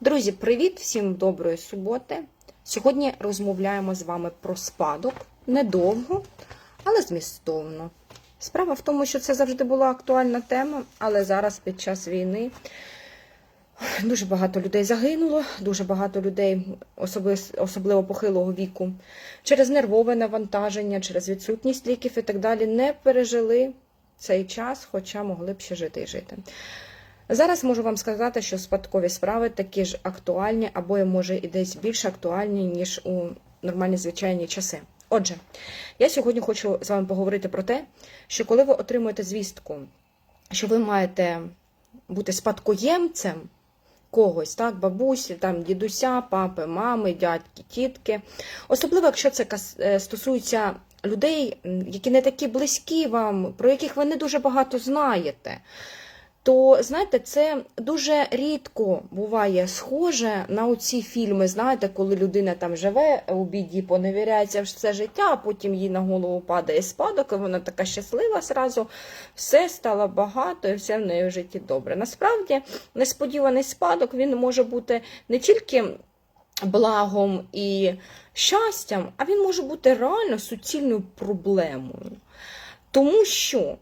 Друзі, привіт! Всім доброї суботи. Сьогодні розмовляємо з вами про спадок недовго, але змістовно. Справа в тому, що це завжди була актуальна тема, але зараз під час війни дуже багато людей загинуло, дуже багато людей, особливо, похилого віку, через нервове навантаження, через відсутність ліків і так далі, не пережили цей час, хоча могли б ще жити і жити. Зараз можу вам сказати, що спадкові справи такі ж актуальні, або може і десь більш актуальні, ніж у нормальні звичайні часи. Отже, я сьогодні хочу з вами поговорити про те, що коли ви отримуєте звістку, що ви маєте бути спадкоємцем когось, так, бабусі, там, дідуся, папи, мами, дядьки, тітки, особливо, якщо це е, стосується людей, які не такі близькі вам, про яких ви не дуже багато знаєте то знаєте, це дуже рідко буває схоже на оці фільми. Знаєте, коли людина там живе у біді, поневіряється все життя, а потім їй на голову падає спадок, і вона така щаслива зразу, все стало багато і все в неї в житті добре. Насправді, несподіваний спадок він може бути не тільки благом і щастям, а він може бути реально суцільною проблемою. Тому що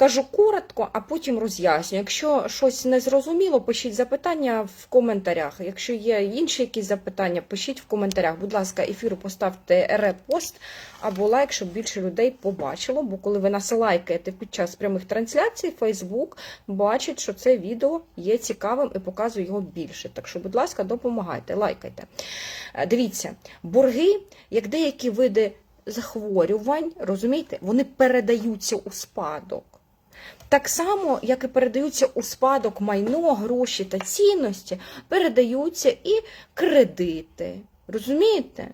Кажу коротко, а потім роз'ясню. Якщо щось не зрозуміло, пишіть запитання в коментарях. Якщо є інші якісь запитання, пишіть в коментарях. Будь ласка, ефіру поставте репост або лайк, щоб більше людей побачило. Бо коли ви нас лайкаєте під час прямих трансляцій, Фейсбук бачить, що це відео є цікавим і показує його більше. Так що, будь ласка, допомагайте, лайкайте. Е, Дивіться, борги, як деякі види захворювань, розумієте, вони передаються у спадок. Так само, як і передаються у спадок майно, гроші та цінності, передаються і кредити. Розумієте?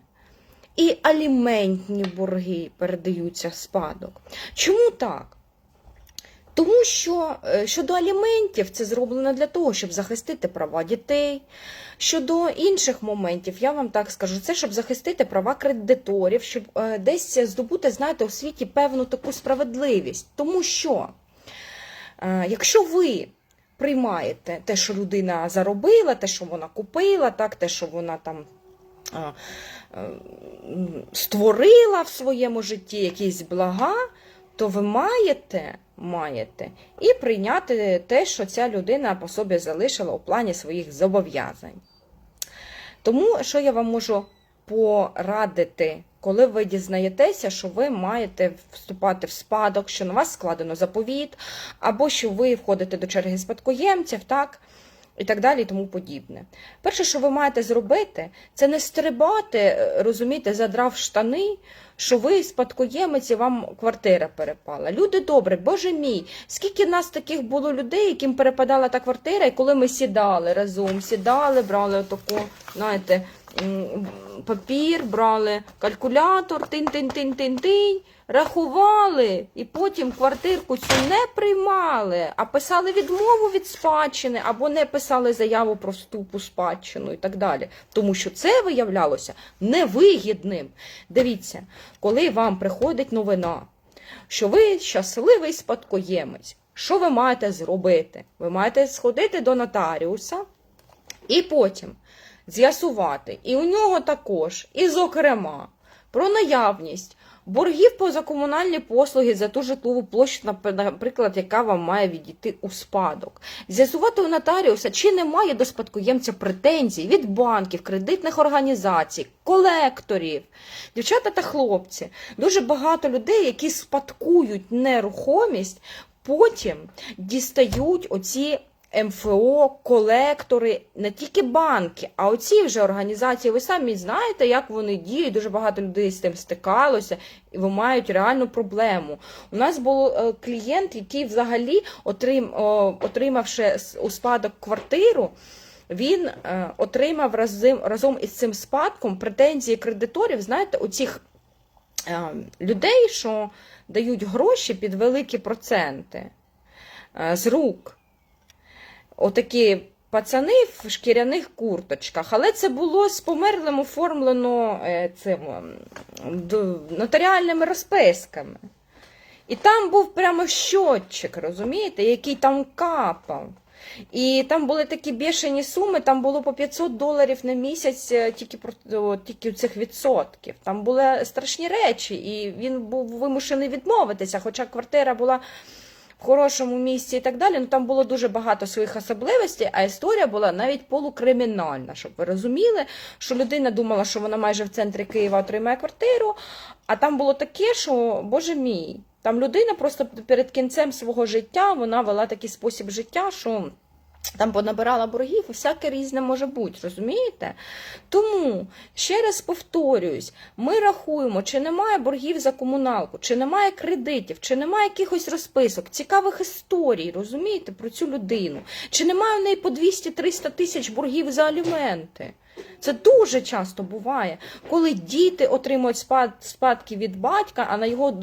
І аліментні борги передаються в спадок. Чому так? Тому що е, щодо аліментів це зроблено для того, щоб захистити права дітей. Щодо інших моментів, я вам так скажу, це щоб захистити права кредиторів, щоб е, десь здобути, знаєте, у світі певну таку справедливість. Тому що. Е, Якщо ви приймаєте те, що людина заробила, те, що вона купила, так, те, що вона там е, е, створила в своєму житті якісь блага, то ви маєте, маєте і прийняти те, що ця людина по собі залишила у плані своїх зобов'язань. Тому що я вам можу порадити, коли ви дізнаєтеся, що ви маєте вступати в спадок, що на вас складено заповіт, або що ви входите до черги спадкоємців, так? І так далі, і тому подібне. Перше, що ви маєте зробити, це не стрибати, е, розумієте, задрав штани, що ви спадкоємець і вам квартира перепала. Люди добрі, боже мій, скільки нас таких було людей, яким перепадала та квартира, і коли ми сідали разом, сідали, брали отаку, знаєте, папір, брали калькулятор, тин-тин-тин-тин-тин, рахували, і потім квартирку цю не приймали, а писали відмову від спадщини, або не писали заяву про вступ у спадщину і так далі. Тому що це виявлялося невигідним. Дивіться, коли вам приходить новина, що ви щасливий спадкоємець, що ви маєте зробити? Ви маєте сходити до нотаріуса і потім з'ясувати, і у нього також, і зокрема, про наявність боргів поза комунальні послуги за ту житлову площу, наприклад, яка вам має відійти у спадок. З'ясувати у нотаріуса, чи немає до спадкоємця претензій від банків, кредитних організацій, колекторів. Дівчата та хлопці, дуже багато людей, які спадкують нерухомість, потім дістають оці МФО, колектори, не тільки банки, а оці вже організації. Ви самі знаєте, як вони діють. Дуже багато людей з тим стикалося, і ви мають реальну проблему. У нас був е, клієнт, який взагалі отрим, отримавши у спадок квартиру. Він е, отримав разом, разом із цим спадком претензії кредиторів, знаєте, у цих е, людей, що дають гроші під великі проценти з рук. Отакі пацани в шкіряних курточках, але це було з померлим оформлено е, цим нотаріальними розписками. І там був прямо щотчик, розумієте, який там капав. І там були такі бешені суми, там було по 500 доларів на місяць е, тільки тільки цих відсотків. Там були страшні речі, і він був вимушений відмовитися, хоча квартира була в хорошому місці і так далі. Ну там було дуже багато своїх особливостей, а історія була навіть полукримінальна, щоб ви розуміли, що людина думала, що вона майже в центрі Києва отримає квартиру, а там було таке, що, боже мій, там людина просто перед кінцем свого життя вона вела такий спосіб життя, що. Там понабирала боргів, всяке різне може бути, розумієте? Тому, ще раз повторююсь, ми рахуємо, чи немає боргів за комуналку, чи немає кредитів, чи немає якихось розписок, цікавих історій, розумієте, про цю людину, чи немає в неї по 200-300 тисяч боргів за аліменти. Це дуже часто буває, коли діти отримують спад, спадки від батька, а на його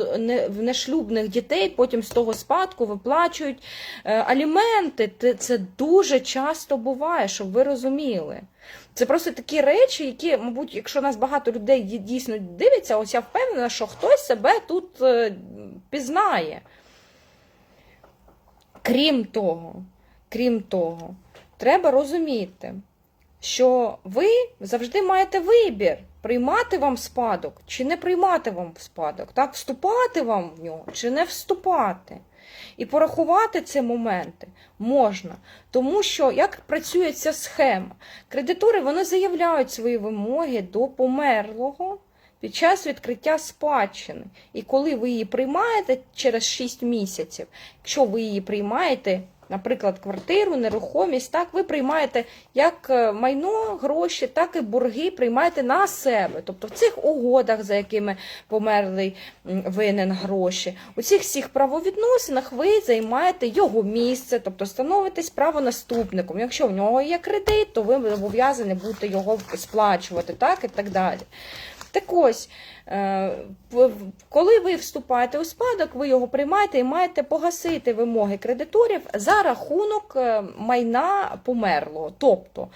нешлюбних дітей потім з того спадку виплачують е, аліменти. Це дуже часто буває, щоб ви розуміли. Це просто такі речі, які, мабуть, якщо нас багато людей дійсно дивиться, ось я впевнена, що хтось себе тут е, пізнає. Крім того, крім того, треба розуміти, що ви завжди маєте вибір, приймати вам спадок чи не приймати вам спадок, так, вступати вам в нього чи не вступати. І порахувати ці моменти можна, тому що як працює ця схема? Кредитори вони заявляють свої вимоги до померлого під час відкриття спадщини. І коли ви її приймаєте через 6 місяців, якщо ви її приймаєте, наприклад, квартиру, нерухомість, так ви приймаєте як е, майно, гроші, так і борги приймаєте на себе. Тобто в цих угодах, за якими померлий винен гроші, у цих всіх правовідносинах ви займаєте його місце, тобто становитесь правонаступником. Якщо в нього є кредит, то ви зобов'язані будете його сплачувати, так і так далі. Так ось, е, коли ви вступаєте у спадок, ви його приймаєте і маєте погасити вимоги кредиторів за рахунок е, майна померлого. Тобто,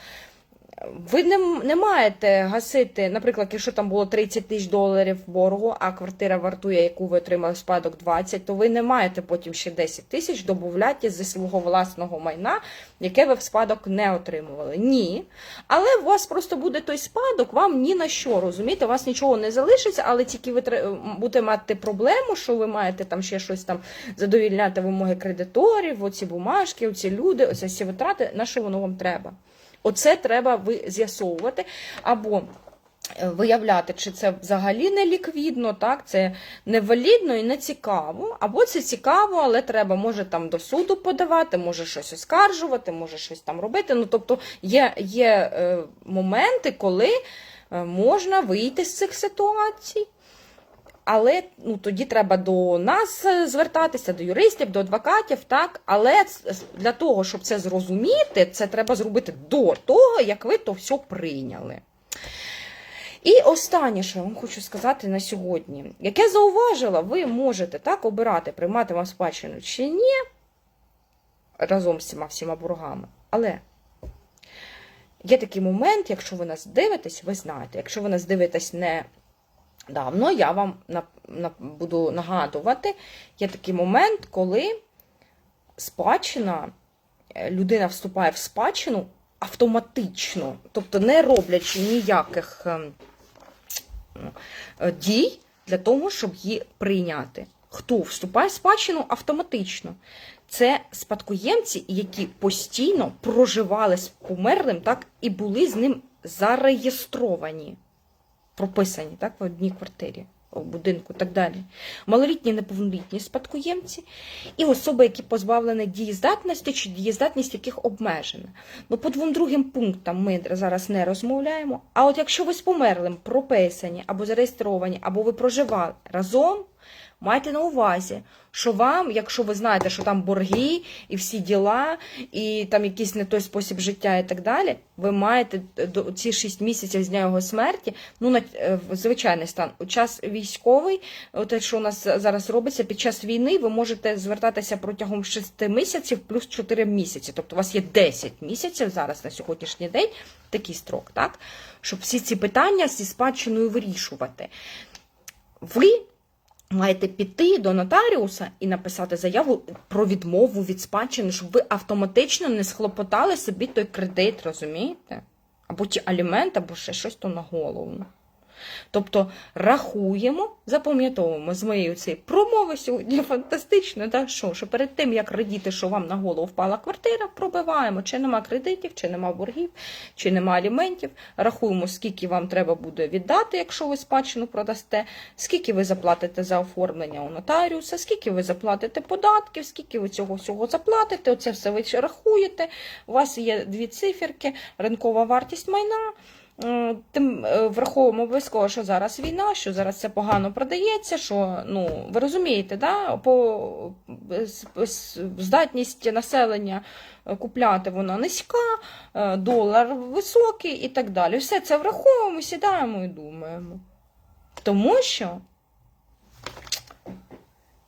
ви не, не маєте гасити, наприклад, якщо там було 30 тисяч доларів боргу, а квартира вартує, яку ви отримали в спадок 20, то ви не маєте потім ще 10 тисяч додати зі свого власного майна, яке ви в спадок не отримували. Ні. Але у вас просто буде той спадок, вам ні на що, розумієте, у вас нічого не залишиться, але тільки ви будете мати проблему, що ви маєте там ще щось там задовільняти вимоги кредиторів, оці бумажки, оці люди, оці всі витрати, на що воно вам треба? Оце треба ви з'ясовувати або е, виявляти, чи це взагалі не ліквідно, так, це невалідно і не цікаво, або це цікаво, але треба може там до суду подавати, може щось оскаржувати, може щось там робити. Ну, тобто є, є е, моменти, коли е, можна вийти з цих ситуацій. Але ну, тоді треба до нас е, звертатися, до юристів, до адвокатів, так. Але для того, щоб це зрозуміти, це треба зробити до того, як ви то все прийняли. І останнє, що я вам хочу сказати на сьогодні, яке зауважила, ви можете так обирати, приймати вам спадщину чи ні, разом з цими всіма боргами. Але є такий момент, якщо ви нас дивитесь, ви знаєте, якщо ви нас дивитесь не давно, я вам на, на, буду нагадувати, є такий момент, коли спадщина, е, людина вступає в спадщину автоматично, тобто не роблячи ніяких ем, е, дій для того, щоб її прийняти. Хто вступає в спадщину автоматично? Це спадкоємці, які постійно проживали з померлим, так і були з ним зареєстровані прописані так, в одній квартирі, в будинку і так далі. Малолітні неповнолітні спадкоємці і особи, які позбавлені дієздатності чи дієздатність яких обмежена. Ну, по двом другим пунктам ми зараз не розмовляємо. А от якщо ви з померлим прописані або зареєстровані, або ви проживали разом, майте на увазі, що вам, якщо ви знаєте, що там борги і всі діла, і там якийсь не той спосіб життя і так далі, ви маєте до ці 6 місяців з дня його смерті, ну на е, звичайний стан. У час військовий, те, що у нас зараз робиться, під час війни ви можете звертатися протягом 6 місяців плюс 4 місяці. Тобто у вас є 10 місяців зараз на сьогоднішній день, такий строк, так? Щоб всі ці питання зі спадщиною вирішувати. Ви маєте піти до нотаріуса і написати заяву про відмову від спадщини, щоб ви автоматично не схлопотали собі той кредит, розумієте? Або ті алімент, або ще щось то на голову. Тобто рахуємо, запам'ятовуємо з моєю цією промови сьогодні фантастично, да? що, що перед тим, як радіти, що вам на голову впала квартира, пробиваємо, чи нема кредитів, чи нема боргів, чи нема аліментів. Рахуємо, скільки вам треба буде віддати, якщо ви спадщину продасте, скільки ви заплатите за оформлення у нотаріуса, скільки ви заплатите податків, скільки ви цього всього заплатите. Оце все ви рахуєте. У вас є дві циферки, ринкова вартість майна. Е, Тим е, враховуємо обов'язково, що зараз війна, що зараз це погано продається. Що ну ви розумієте, да? по здатність населення е, купляти вона низька, долар високий і так далі. Все це враховуємо, сідаємо і думаємо. Тому що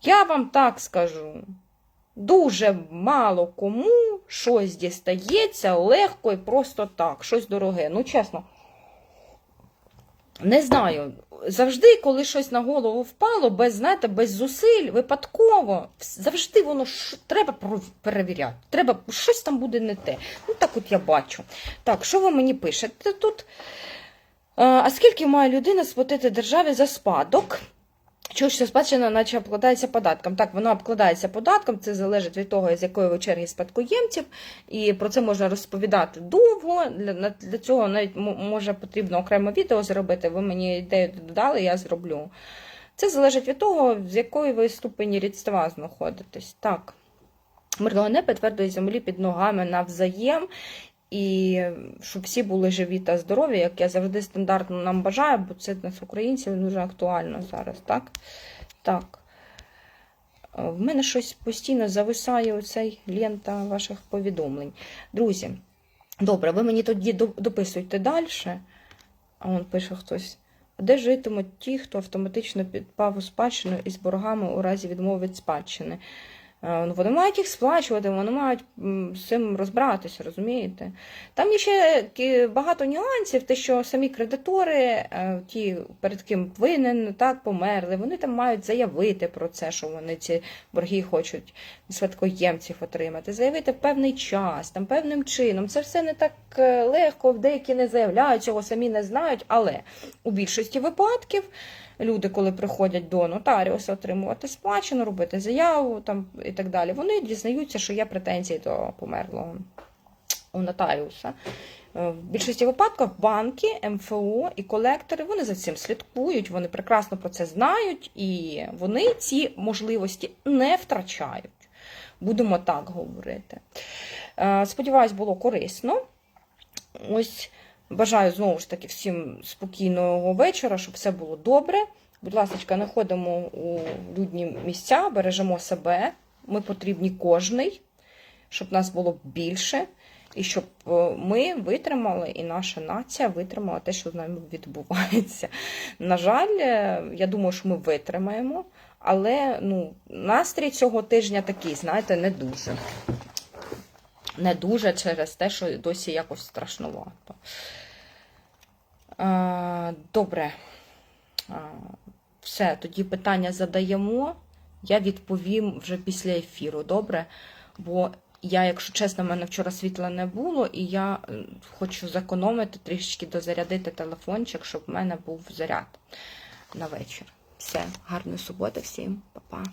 я вам так скажу. Дуже мало кому щось дістається легко і просто так, щось дороге. Ну, чесно, не знаю. Завжди, коли щось на голову впало, без, знаєте, без зусиль, випадково, завжди воно ш- треба перевіряти. Треба, щось там буде не те. Ну, так от я бачу. Так, що ви мені пишете тут? Е, А скільки має людина сплатити державі за спадок? Чого ж ця спадщина, наче обкладається податком? Так, вона обкладається податком, це залежить від того, з якої ви черги спадкоємців, і про це можна розповідати довго. Для, для цього навіть може потрібно окреме відео зробити. Ви мені ідею додали, я зроблю. Це залежить від того, з якої ви ступені рідства знаходитесь. Так. Мирного неба твердої землі під ногами навзаєм. І щоб всі були живі та здорові, як я завжди стандартно нам бажаю, бо це нас українців дуже актуально зараз, так? Так. Е, В мене щось постійно зависає оцей лента ваших повідомлень. Друзі, добре, ви мені тоді дописуйте далі. А он пише хтось. Де житимуть ті, хто автоматично підпав у спадщину із боргами у разі відмови від спадщини? Е, ну, Вони мають їх сплачувати, вони мають з цим розбиратися, розумієте? Там є ще багато нюансів, те, що самі кредитори, е, ті, перед ким винен, так, померли, вони там мають заявити про це, що вони ці борги хочуть від спадкоємців отримати, заявити в певний час, там певним чином. Це все не так е, легко, деякі не заявляють, цього самі не знають, але у більшості випадків люди, коли приходять до нотаріуса отримувати спадщину, робити заяву там, і так далі, вони дізнаються, що є претензії до померлого у нотаріуса. Е, В більшості випадків банки, МФО і колектори вони за цим слідкують, вони прекрасно про це знають, і вони ці можливості не втрачають. Будемо так говорити. Е, Сподіваюсь, було корисно. Ось бажаю знову ж таки всім спокійного вечора, щоб все було добре. Будь ласка, не ходимо у людні місця, бережемо себе. Ми потрібні кожний, щоб нас було більше, і щоб е, ми витримали, і наша нація витримала те, що з нами відбувається. На жаль, е, я думаю, що ми витримаємо, але ну, настрій цього тижня такий, знаєте, не дуже. Не дуже через те, що досі якось страшнувато. Е, Добре. Е, Все, тоді питання задаємо. Я відповім вже після ефіру, добре? Бо я, якщо чесно, в мене вчора світла не було, і я е, хочу зекономити трішечки дозарядити телефончик, щоб в мене був заряд на вечір. Все, гарної суботи всім, па-па.